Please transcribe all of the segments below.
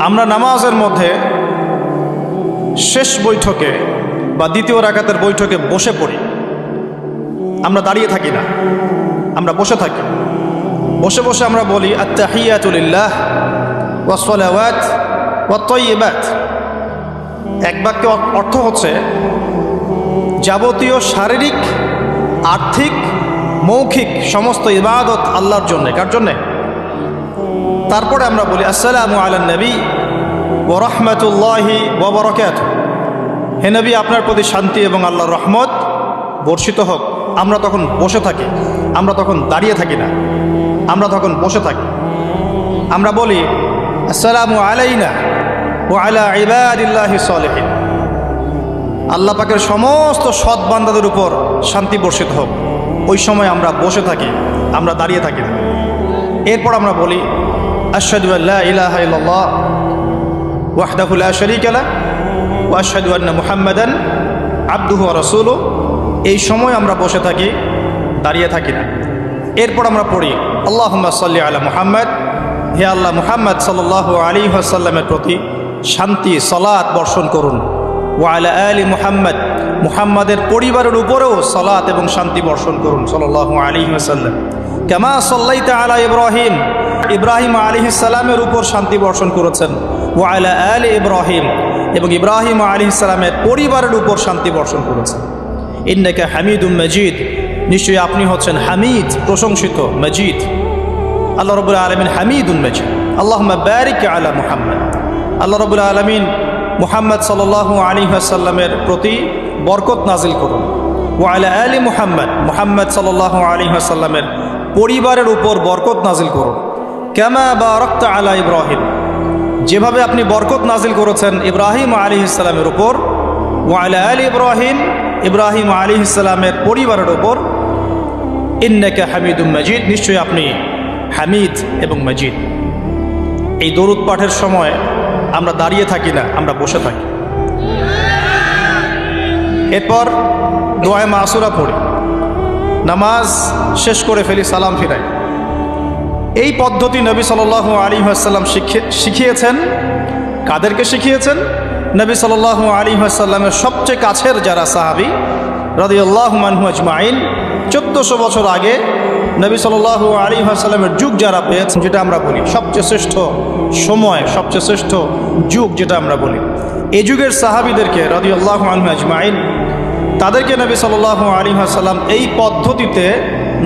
আমরা নামাজের মধ্যে শেষ বৈঠকে বা দ্বিতীয় রাকাতের বৈঠকে বসে পড়ি। আমরা দাঁড়িয়ে থাকি না। আমরা বসে থাকি। বসে বসে আমরা বলি আত্মাহিয়াতুলিল্লাহ ওয়াসলাওয়াত ওয়াত্তয়িবাত এক বাক্যে অর্থ হচ্ছে, যাবতীয় শারীরিক, আর্থিক, মৌখিক সমস্ত ইবাদত আল্লাহর জন্যে। কার জন্যে? তারপরে আমরা বলি, আসসালামু আলা নবী ও রহমতুল্লাহি ওবরকাত হে নবী, আপনার প্রতি শান্তি এবং আল্লাহর রহমত বর্ষিত হোক। আমরা তখন বসে থাকি, আমরা তখন দাঁড়িয়ে থাকি না, আমরা তখন বসে থাকি। আমরা বলি, আসসালামু আলাইনা ও আলা ইবাদিল্লাহি সালেহিন। আল্লাহ পাকের সমস্ত সৎ বান্দাদের উপর শান্তি বর্ষিত হোক। ওই সময় আমরা বসে থাকি, আমরা দাঁড়িয়ে থাকি না। এরপর আমরা বলি আশহাদু আল্লাহ ইলাহা ইল্লাল্লাহ ওয়াহদাহু লা শারীকা লা ওয়া আশহাদু আন্না মুহাম্মাদান আবদুহু ওয়া রাসূলুহু। এই সময় আমরা বসে থাকি, দাঁড়িয়ে থাকি না। এরপর আমরা পড়ি, আল্লাহুম্মা সাল্লি আলা মুহাম্মদ। হে আল্লাহ মুহাম্মদ সাল্লাল্লাহু আলী ওয়াসাল্লামের প্রতি শান্তি, সালাত বর্ষণ করুন। ওয়ালা আলী মুহাম্মদ, মুহাম্মাদের পরিবারের উপরেও সালাত এবং শান্তি বর্ষণ করুন সাল্লাল্লাহু আলী ওয়াসাল্লাম। কেমা সাল্লাইতা আলা ইব্রাহিম ইব্রাহিম আলী সালামের উপর শান্তি বর্ষণ করেছেন। ওয়ালা আলী ইব্রাহিম এবং ইব্রাহিম আলী সালামের পরিবারের উপর শান্তি বর্ষণ করেছেন। ইন্নাকা হামিদুম মজিদ, নিশ্চয়ই আপনি হচ্ছেন হামিদ, প্রশংসিত মজিদ। আল্লাহ রবুল আলমিন হামিদুল মজিদ। আল্লাহ ব্যারিক আলা মুহাম্মদ। আল্লাহ রবুল আলমিন মুহাম্মদ সাল আলী আসাল্লামের প্রতি বরকত নাজিল করুন। ও আলা আলী মুহাম্মদ মুহাম্মদ সাল আলী আসাল্লামের পরিবারের উপর বরকত নাজিল করুন। কেমা বা রক্ত আলা ইব্রাহিম। যেভাবে আপনি বরকত নাজিল করেছেন ইব্রাহিম আলী ইসলামের উপর ও আলা আলী ইব্রাহিম ইব্রাহিম আলী ইসলামের পরিবারের উপর, ইন্নাকা হামিদুম মজিদ, নিশ্চয়ই আপনি হামিদ এবং মজিদ। এই দরুদ পাঠের সময় আমরা দাঁড়িয়ে থাকি না, আমরা বসে থাকি। এরপর দোয়ায় মাসুরা পড়ি। নামাজ শেষ করে ফেলি, সালাম ফিরাই। এই পদ্ধতি নবী সাল আলী আসাল্লাম শিখিয়েছেন। কাদেরকে শিখিয়েছেন? নবী সাল আলী আসাল্লামের সবচেয়ে কাছের যারা সাহাবি রদিউল্লাহ মানহু আজমাইন, চোদ্দোশো বছর আগে নবী সাল আলী আসাল্লামের যুগ যারা পেয়েছেন, যেটা আমরা বলি সবচেয়ে শ্রেষ্ঠ সময়, সবচেয়ে শ্রেষ্ঠ যুগ যেটা আমরা বলি। এই যুগের সাহাবিদেরকে রদিউল্লাহ মানহু আজমাইন, তাদেরকে নবী সাল আলী আসাল্লাম এই পদ্ধতিতে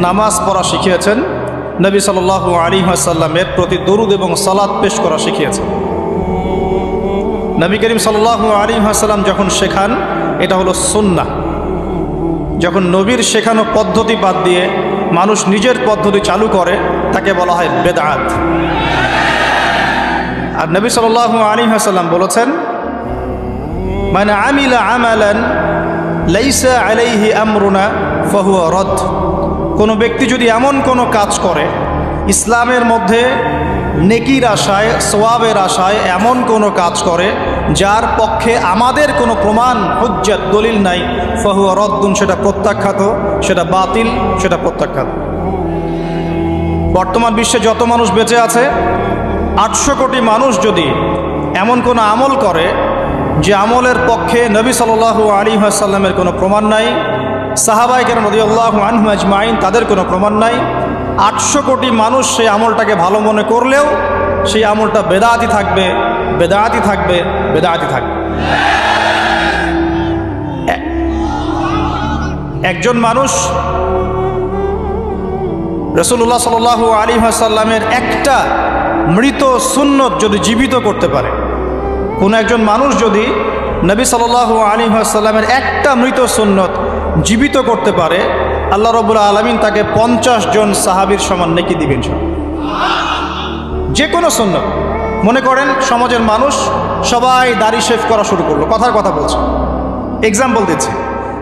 নামাজ পড়া শিখিয়েছেন। নবী সাল আলী আসাল্লামের প্রতি দরুদ এবং সালাদ পেশ করা শিখিয়েছেন। নবী করিম সাল আলী আসাল্লাম যখন শেখান, এটা হলো সুন্না যখন নবীর শেখানো পদ্ধতি বাদ দিয়ে মানুষ নিজের পদ্ধতি চালু করে, তাকে বলা হয় বেদাত। আর নবী সাল আলী বলেছেন মানে আমিলা আমালান, লাইসা আলাইহি আমরুনা, ফাহুয়া রদ। কোনো ব্যক্তি যদি এমন কোনো কাজ করে, ইসলামের মধ্যে নেকির আশায়, সোয়াবের আশায় এমন কোনো কাজ করে, যার পক্ষে আমাদের কোনো প্রমাণ, হুজ্জাত, দলিল নাই, ফাহুয়া রদ্দুন, সেটা প্রত্যাখ্যাত, সেটা বাতিল, সেটা প্রত্যাখ্যাত। বর্তমান বিশ্বে যত মানুষ বেঁচে আছে, আটশো কোটি মানুষ যদি এমন কোনো আমল করে, যে আমলের পক্ষে নবী সাল আলী আসাল্লামের কোনো প্রমাণ নাই সাহাবাই কেন নদী আল্লাহ আনহু আজমাইন, তাদের কোনো প্রমাণ নাই। আটশো কোটি মানুষ সেই আমলটাকে ভালো মনে করলেও সেই আমলটা বেদাতি থাকবে বেদাতি থাকবে বেদাতি থাকবে। একজন মানুষ রসুল্লাহ সাল আলী আসাল্লামের একটা মৃত সুন্নত যদি জীবিত করতে পারে, কোনো একজন মানুষ যদি নবী সাল আলী আসাল্লামের একটা মৃত সুন্নত জীবিত করতে পারে, আল্লাহ রবুল্লা আলমিন তাকে পঞ্চাশ জন সাহাবির সমান নেকি দিবেন। যে কোনো সুন্নত মনে করেন, সমাজের মানুষ সবাই দাড়ি শেভ করা শুরু করল, কথার কথা বলছে। এক্সাম্পল দিচ্ছে।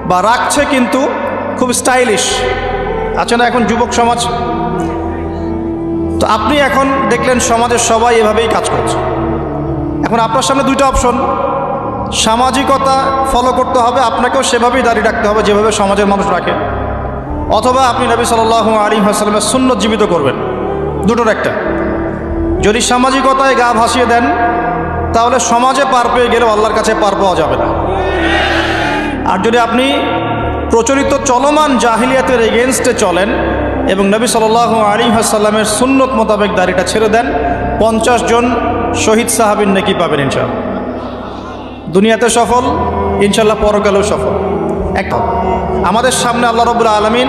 বা রাখছে কিন্তু খুব স্টাইলিশ আছে না এখন যুবক সমাজ? তো আপনি এখন দেখলেন সমাজের সবাই এভাবেই কাজ করছে। এখন আপনার সামনে দুইটা অপশন সামাজিকতা ফলো করতে হবে, আপনাকেও সেভাবেই দাঁড়িয়ে রাখতে হবে, যেভাবে সমাজের মানুষ রাখে। অথবা আপনি নবী সাল আলী হাসালামের সুন্নত জীবিত করবেন। দুটোর একটা। যদি সামাজিকতায় গা ভাসিয়ে দেন, তাহলে সমাজে পার পেয়ে গেলেও আল্লাহর কাছে পার পাওয়া যাবে না। আর যদি আপনি প্রচলিত চলমান জাহিলিয়াতের এগেনস্টে চলেন এবং নবী সাল আলী হাসাল্লামের সুন্নত মোতাবেক দাড়িটা ছেড়ে দেন, পঞ্চাশ জন শহীদ সাহাবিন নাকি পাবেন ইনশাল্লাহ দুনিয়াতে সফল, ইনশাল্লাহ পরকালেও সফল। একটা আমাদের সামনে আল্লাহ রবুল্লা আলমিন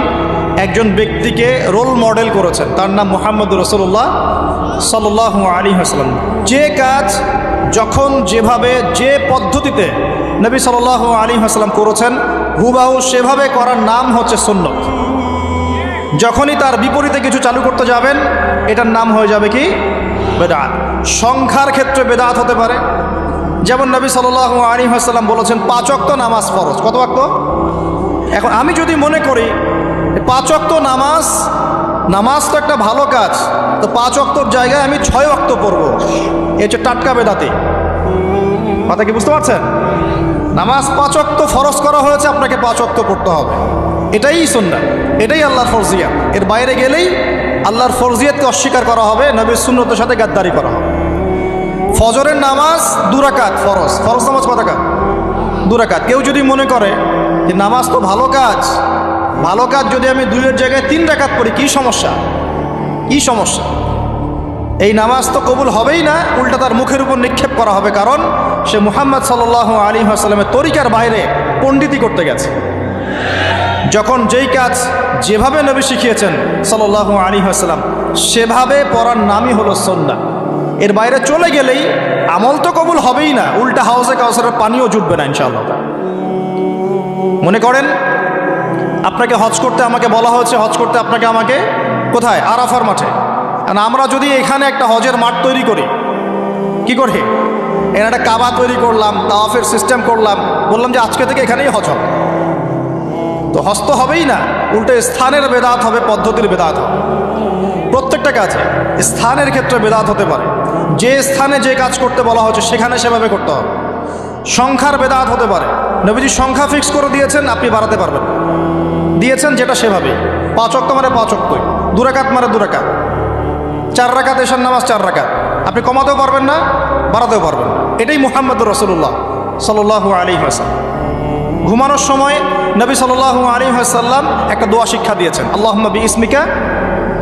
একজন ব্যক্তিকে রোল মডেল করেছেন। তার নাম মোহাম্মদ রসুল্লাহ সাল্লাহ আলী হাসলাম যে কাজ যখন যেভাবে, যে পদ্ধতিতে নবী সাল্লাহ আলী হাসলাম করেছেন, হুবাহু সেভাবে করার নাম হচ্ছে সুন্নত। যখনই তার বিপরীতে কিছু চালু করতে যাবেন, এটার নাম হয়ে যাবে কি? বেদাত। সংখ্যার ক্ষেত্রে বেদাত হতে পারে যেমন নবী সাল আলী হাসাল্লাম বলেছেন পাঁচক্ত নামাজ ফরজ। কত বাক্য এখন আমি যদি মনে করি পাঁচ অক্ত নামাজ নামাজ তো একটা ভালো কাজ, তো পাঁচ অক্তর জায়গায় আমি ছয় অক্ত পড়ব। এই হচ্ছে টাটকা বেদাতে। কথা কি বুঝতে পারছেন? নামাজ পাঁচ অক্ত ফরজ করা হয়েছে, আপনাকে পাঁচ অক্ত পড়তে হবে। এটাই সন্না এটাই আল্লাহর ফরজিয়া এর বাইরে গেলেই আল্লাহর ফরজিয়াতকে অস্বীকার করা হবে, নবীর সুন্নতের সাথে গাদ্দারি করা হবে। ফজরের নামাজ দুরাকাত ফরজ। ফরজ নামাজ কতাকাত দুরাকাত কেউ যদি মনে করে যে নামাজ তো ভালো কাজ ভালো কাজ যদি আমি দুইয়ের জায়গায় তিন রাকাত পড়ি, কী সমস্যা? কি সমস্যা? এই নামাজ তো কবুল হবেই না, উল্টা তার মুখের উপর নিক্ষেপ করা হবে কারণ সে মুহাম্মদ সাল আলী আসালামের তরিকার বাইরে পণ্ডিতি করতে গেছে। যখন যেই কাজ যেভাবে নবী শিখিয়েছেন সাল আলী আসালাম সেভাবে পড়ার নামই হলো সন্না এর বাইরে চলে গেলেই আমল তো কবুল হবেই না, উল্টা হাউসে কাউসারের পানিও জুটবে না ইনশাআল্লাহ। মনে করেন, আপনাকে হজ করতে আমাকে বলা হয়েছে, হজ করতে আপনাকে আমাকে কোথায়? আরাফার মাঠে। কারণ আমরা যদি এখানে একটা হজের মাঠ তৈরি করি, কি করে? এখানে একটা কাবা তৈরি করলাম, তাওয়াফের সিস্টেম করলাম, বললাম যে আজকে থেকে এখানেই হজ হবে। তো হজ তো হবেই না, উল্টে স্থানের বেদাত হবে, পদ্ধতির বেদাত হবে। প্রত্যেকটা কাজে স্থানের ক্ষেত্রে বেদাত হতে পারে। যে স্থানে যে কাজ করতে বলা হচ্ছে, সেখানে সেভাবে করতে হবে। সংখ্যার বেদাত হতে পারে। নবীজি সংখ্যা ফিক্স করে দিয়েছেন, আপনি বাড়াতে পারবেন। দিয়েছেন যেটা সেভাবে। পাঁচ অক্ত মানে দুরাকাত মানে দুরাকাত চার রাকাত এসার নামাজ চার রাকাত। আপনি কমাতেও পারবেন না, বাড়াতেও পারবেন এটাই মুহাম্মদুর রসুল্লাহ সাল্লাহ আলী হাসান ঘুমানোর সময় নবী সাল্লাহ আলী হাসাল্লাম একটা দোয়া শিক্ষা দিয়েছেন। আল্লাহ নবী ইসমিকা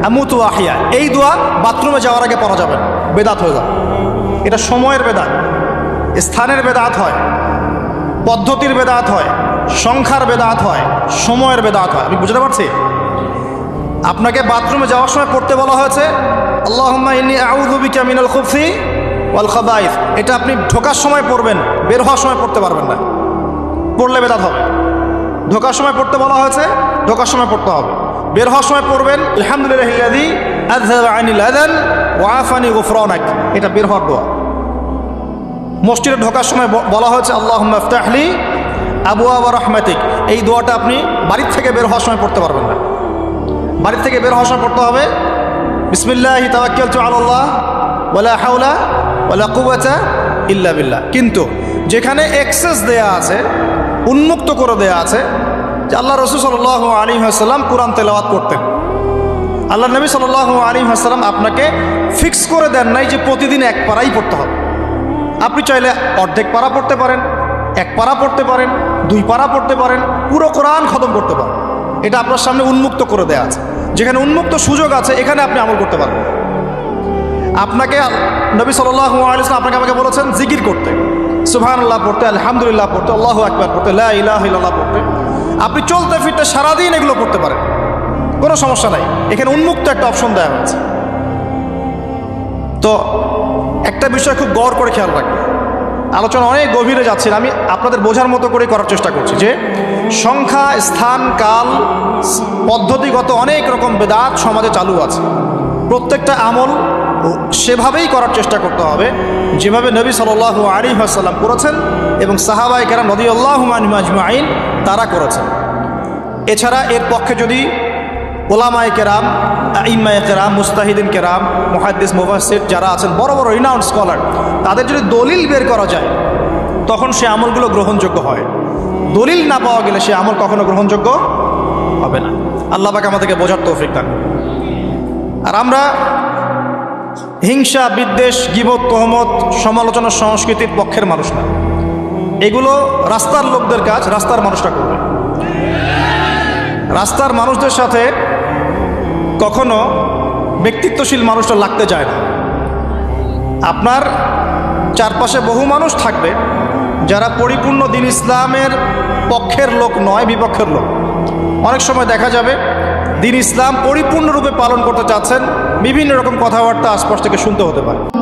আমুতু আহিয়া এই দোয়া বাথরুমে যাওয়ার আগে পড়া যাবে না। বেদাত হয়ে যাবে এটা সময়ের বেদাত। স্থানের বেদাত হয়, পদ্ধতির বেদাত হয়, সংখ্যার বেদাত হয়, সময়ের বেদাত হয়। আমি বুঝতে পারছি? আপনাকে বাথরুমে যাওয়ার সময় পড়তে বলা হয়েছে, আল্লাহম্মা ওয়াল এটা আপনি ঢোকার সময় পড়বেন, বের হওয়ার সময় পড়তে পারবেন না। পড়লে বেদাত হবে। ঢোকার সময় পড়তে বলা হয়েছে, ঢোকার সময় পড়তে হবে। বের হওয়ার সময় পড়বেন, আলহামদুলিল্লাহি আনিল আযান ওয়া আফানি গুফরানাক। এটা বের হওয়ার দোয়া। মসজিদে ঢোকার সময় বলা হয়েছে আল্লাহ মাফতাহলি আবু আবা রহমাতিক। এই দোয়াটা আপনি বাড়ির থেকে বের হওয়ার সময় পড়তে পারবেন না। বাড়ির থেকে বের হওয়ার সময় পড়তে হবে, বিসমিল্লাহি তাওয়াক্কালতু আলাল্লাহ ওয়ালা হাওলা ওয়ালা কুওয়াতা ইল্লা বিল্লাহ। কিন্তু যেখানে এক্সেস দেয়া আছে, উন্মুক্ত করে দেয়া আছে, যে আল্লাহ রসুল সাল্লাহ আলী হাসাল্লাম কোরআন তেলাওয়াত করতেন। আল্লাহ নবী সাল্লাহ আলী হাসাল্লাম আপনাকে ফিক্স করে দেন নাই যে প্রতিদিন এক পারাই পড়তে হবে। আপনি চাইলে অর্ধেক পারা পড়তে পারেন, এক পারা পড়তে পারেন, দুই পারা পড়তে পারেন, পুরো কোরআন খতম করতে পারেন। এটা আপনার সামনে উন্মুক্ত করে দেওয়া আছে। যেখানে উন্মুক্ত সুযোগ আছে, এখানে আপনি আমল করতে পারবেন। আপনাকে নবী সাল্লাহ আলিয়াল্লাম আপনাকে আমাকে বলেছেন জিকির করতে। সুবহান আল্লাহ পড়তে, আলহামদুলিল্লাহ পড়তে, আল্লাহ আকবার পড়তে, লা ইলাহা ইল্লাল্লাহ পড়তে। আপনি চলতে ফিরতে সারাদিন এগুলো পড়তে পারেন। কোনো সমস্যা নাই। এখানে উন্মুক্ত একটা অপশন দেওয়া হয়েছে। তো একটা বিষয় খুব গড় করে খেয়াল রাখবে। আলোচনা অনেক গভীরে যাচ্ছে আমি আপনাদের বোঝার মতো করে করার চেষ্টা করছি যে সংখ্যা, স্থান, কাল, পদ্ধতিগত অনেক রকম বেদাত সমাজে চালু আছে। প্রত্যেকটা আমল সেভাবেই করার চেষ্টা করতে হবে। যেভাবে নবী সাল আলী আসাল্লাম করেছেন এবং সাহাবাই কেরাম নদী আল্লাহ আইন তারা করেছেন। এছাড়া এর পক্ষে যদি ওলামায় কেরাম ইম্মায় কেরাম, মুস্তাহিদিন কেরাম, মুহাদ্দিস মুফাসির যারা আছেন, বড় বড় রিনাউন্ড স্কলার তাদের যদি দলিল বের করা যায়, তখন সে আমলগুলো গ্রহণযোগ্য হয়। দলিল না পাওয়া গেলে সে আমল কখনো গ্রহণযোগ্য হবে না। আল্লাহ পাক আমাদেরকে বোঝার তৌফিক দান আর আমরা হিংসা, বিদ্বেষ, গিবত, তহমত, সমালোচনা, সংস্কৃতির পক্ষের মানুষ না। এগুলো রাস্তার লোকদের কাজ, রাস্তার মানুষরা করবে। রাস্তার মানুষদের সাথে কখনো ব্যক্তিত্বশীল মানুষটা লাগতে যায় না। আপনার চারপাশে বহু মানুষ থাকবে যারা পরিপূর্ণ দিন ইসলামের পক্ষের লোক নয়, বিপক্ষের লোক। অনেক সময় দেখা যাবে দিন ইসলাম পরিপূর্ণরূপে পালন করতে চাচ্ছেন, বিভিন্ন রকম কথাবার্তা আশপাশ থেকে শুনতে হতে পারে।